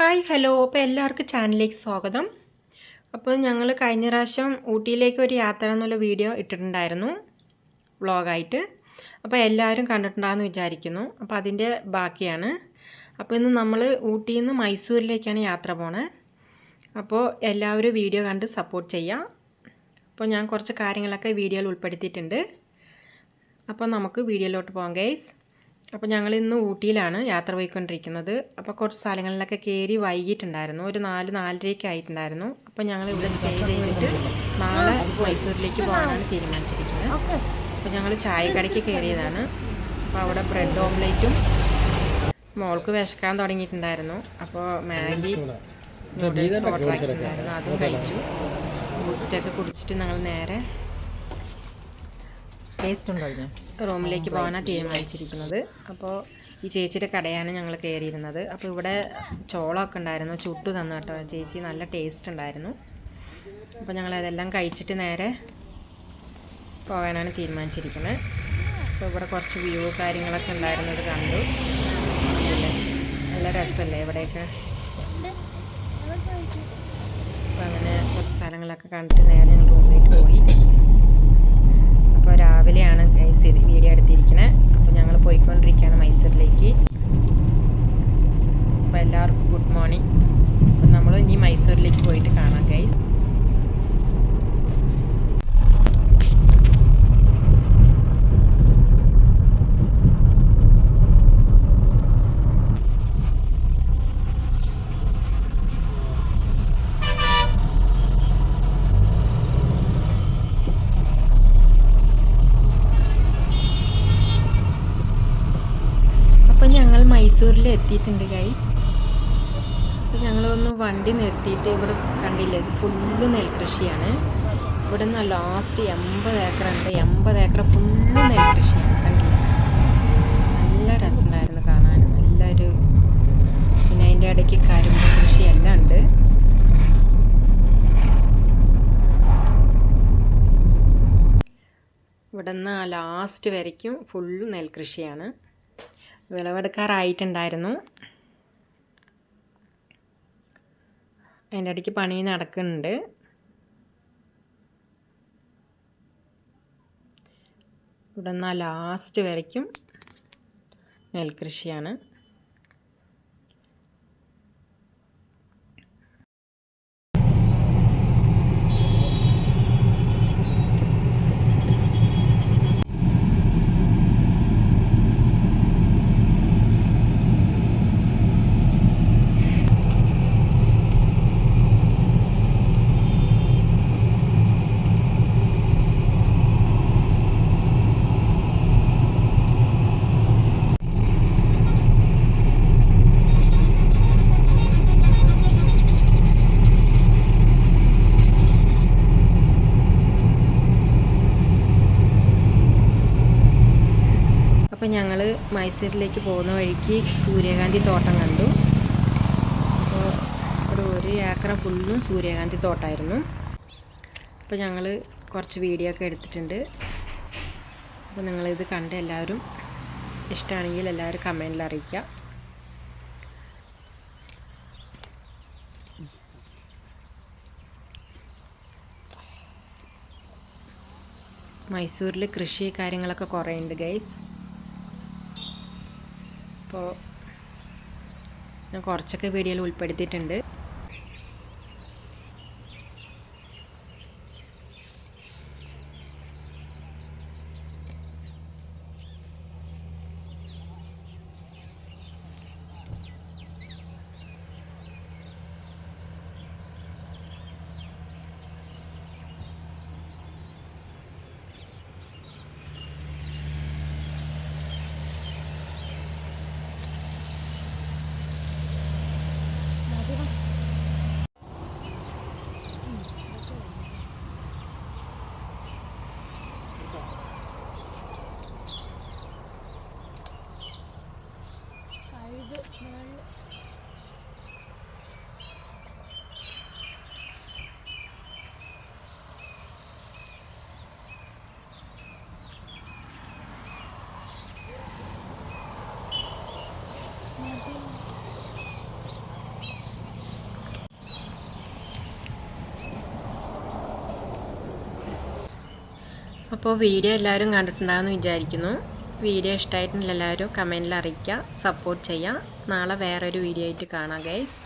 Hi hello. അപ്പോൾ എല്ലാവർക്കും ചാനലിലേക്ക് സ്വാഗതം. അപ്പോൾ ഞങ്ങൾ കഴിഞ്ഞ പ്രാവശ്യം ഊട്ടിയിലേക്ക് ഒരു യാത്ര എന്നുള്ള വീഡിയോ ഇട്ടിട്ടുണ്ടായിരുന്നു വ്ളോഗായിട്ട്. അപ്പോൾ എല്ലാവരും കണ്ടിട്ടുണ്ടാകുമെന്ന് വിചാരിക്കുന്നു. അപ്പോൾ അതിന്റെ ബാക്കിയാണ്. അപ്പോൾ ഇന്ന് നമ്മൾ ഊട്ടിയിൽ നിന്ന് മൈസൂരിലേക്കാണ് യാത്ര പോണേ. അപ്പോൾ എല്ലാവരും വീഡിയോ കണ്ട് സപ്പോർട്ട് ചെയ്യാം. അപ്പോൾ ഞാൻ കുറച്ച് കാര്യങ്ങളൊക്കെ വീഡിയോയിൽ ഉൾപ്പെടുത്തിയിട്ടുണ്ട്. അപ്പോൾ നമുക്ക് വീഡിയോയിലോട്ട് പോകാം ഗൈസ് അപ്പോൾ ഞങ്ങൾ ഇന്ന് ഊട്ടിയിലാണ് യാത്ര പോയിക്കൊണ്ടിരിക്കുന്നത്. അപ്പോൾ കുറച്ച് സ്ഥലങ്ങളിലൊക്കെ കയറി വൈകിട്ടുണ്ടായിരുന്നു ഒരു നാല് നാലരയ്ക്ക് ആയിട്ടുണ്ടായിരുന്നു. അപ്പോൾ ഞങ്ങൾ ഇവിടെ സ്റ്റേ ചെയ്തിട്ട് നാളെ മൈസൂരിലേക്ക് പോകാനാണ് തീരുമാനിച്ചിരിക്കുന്നത്. അപ്പോൾ ഞങ്ങൾ ചായക്കടയ്ക്ക് കയറിയതാണ്. അപ്പോൾ അവിടെ ബ്രെഡ് ഓംലേറ്റും മോൾക്ക് വിശക്കാൻ തുടങ്ങിയിട്ടുണ്ടായിരുന്നു. അപ്പോൾ മാഗി നൂഡിൽസ് ഓർഡർ ആക്കിയിട്ടുണ്ടായിരുന്നു അതും കഴിച്ചു. ബൂസ്റ്റൊക്കെ കുടിച്ചിട്ട് ഞങ്ങൾ നേരെ ടേസ്റ്റ് ഉണ്ടോ ഇതിന് റൂമിലേക്ക് പോകാനാണ് തീരുമാനിച്ചിരിക്കുന്നത്. അപ്പോൾ ഈ ചേച്ചിയുടെ കടയാണ് ഞങ്ങൾ കയറിയിരുന്നത്. അപ്പോൾ ഇവിടെ ചോളമൊക്കെ ഉണ്ടായിരുന്നു. ചുട്ടു തന്നു കേട്ടോ. ചേച്ചി നല്ല ടേസ്റ്റ് ഉണ്ടായിരുന്നു. അപ്പോൾ ഞങ്ങൾ അതെല്ലാം കഴിച്ചിട്ട് നേരെ പോകാനാണ് തീരുമാനിച്ചിരിക്കുന്നത്. അപ്പോൾ ഇവിടെ കുറച്ച് വ്യൂ കാര്യങ്ങളൊക്കെ ഉണ്ടായിരുന്നത് കണ്ടു? നല്ല രസമല്ലേ ഇവിടെയൊക്കെ? അപ്പോൾ അങ്ങനെ കുറച്ച് സ്ഥലങ്ങളൊക്കെ കണ്ടിട്ട് നേരെ ഞങ്ങൾ റൂമിലേക്ക് പോയി. അപ്പോൾ രാവിലെയാണ് ഗൈസ് വീഡിയോ എടുത്തിരിക്കുന്നത് അപ്പോൾ ഞങ്ങൾ പോയിക്കൊണ്ടിരിക്കുകയാണ് മൈസൂരിലേക്ക്. അപ്പോൾ എല്ലാവർക്കും ഗുഡ് മോർണിംഗ് അപ്പം നമ്മൾ ഇനി മൈസൂരിലേക്ക് പോയിട്ട് കാണാം ഗൈസ് അപ്പോൾ ഞങ്ങൾ മൈസൂരിൽ എത്തിയിട്ടുണ്ട് ഗൈസ് അപ്പോൾ ഞങ്ങളൊന്ന് വണ്ടി നിർത്തിയിട്ട് ഇവിടെ കണ്ടില്ല ഫുള്ള് നെൽകൃഷിയാണ്. ഇവിടെ നിന്ന് ലാസ്റ്റ് എൺപത് ഏക്കർ ഉണ്ട് എൺപത് ഏക്കർ ഫുള്ള് നെൽകൃഷിയാണ് കണ്ടില്ല? നല്ല രസമുണ്ടായിരുന്നു കാണാൻ. നല്ലൊരു പിന്നെ അതിന്റെ ഇടയ്ക്ക് കരിമ്പ് കൃഷി എല്ലാം ഉണ്ട്. ഇവിടെ നിന്ന് ലാസ്റ്റ് വരയ്ക്കും ഫുള്ള് നെൽകൃഷിയാണ്. വിളവെടുക്കാറായിട്ടുണ്ടായിരുന്നു. അതിന്റെ ഇടയ്ക്ക് പണി നടക്കുന്നുണ്ട്. ഇവിടെ നിന്നാൽ ലാസ്റ്റ് വരയ്ക്കും നെൽകൃഷിയാണ് അപ്പോൾ ഞങ്ങൾ മൈസൂരിലേക്ക് പോകുന്ന വഴിക്ക് സൂര്യകാന്തി തോട്ടം കണ്ടു. അപ്പോൾ ഒരു ഒരു ഏക്കറ ഫുള്ളും സൂര്യകാന്തി തോട്ടമായിരുന്നു അപ്പോൾ ഞങ്ങൾ കുറച്ച് വീഡിയോ ഒക്കെ എടുത്തിട്ടുണ്ട്. അപ്പോൾ നിങ്ങളിത് കണ്ട് എല്ലാവരും ഇഷ്ടമാണെങ്കിൽ എല്ലാവരും കമന്റിൽ അറിയിക്കുക. മൈസൂരിൽ കൃഷി കാര്യങ്ങളൊക്കെ കുറേ ഉണ്ട് ഗൈസ് അപ്പോൾ ഞാൻ കുറച്ചൊക്കെ വീഡിയോയിൽ ഉൾപ്പെടുത്തിയിട്ടുണ്ട്. അപ്പോൾ വീഡിയോ എല്ലാവരും കണ്ടിട്ടുണ്ടാകുമെന്ന് വിചാരിക്കുന്നു. വീഡിയോ ഇഷ്ടമായിട്ടുണ്ടെങ്കിൽ എല്ലാവരും കമന്റിൽ അറിയിക്കുക സപ്പോർട്ട് ചെയ്യുക. നാളെ വേറൊരു വീഡിയോ ആയിട്ട് കാണാം ഗൈസ്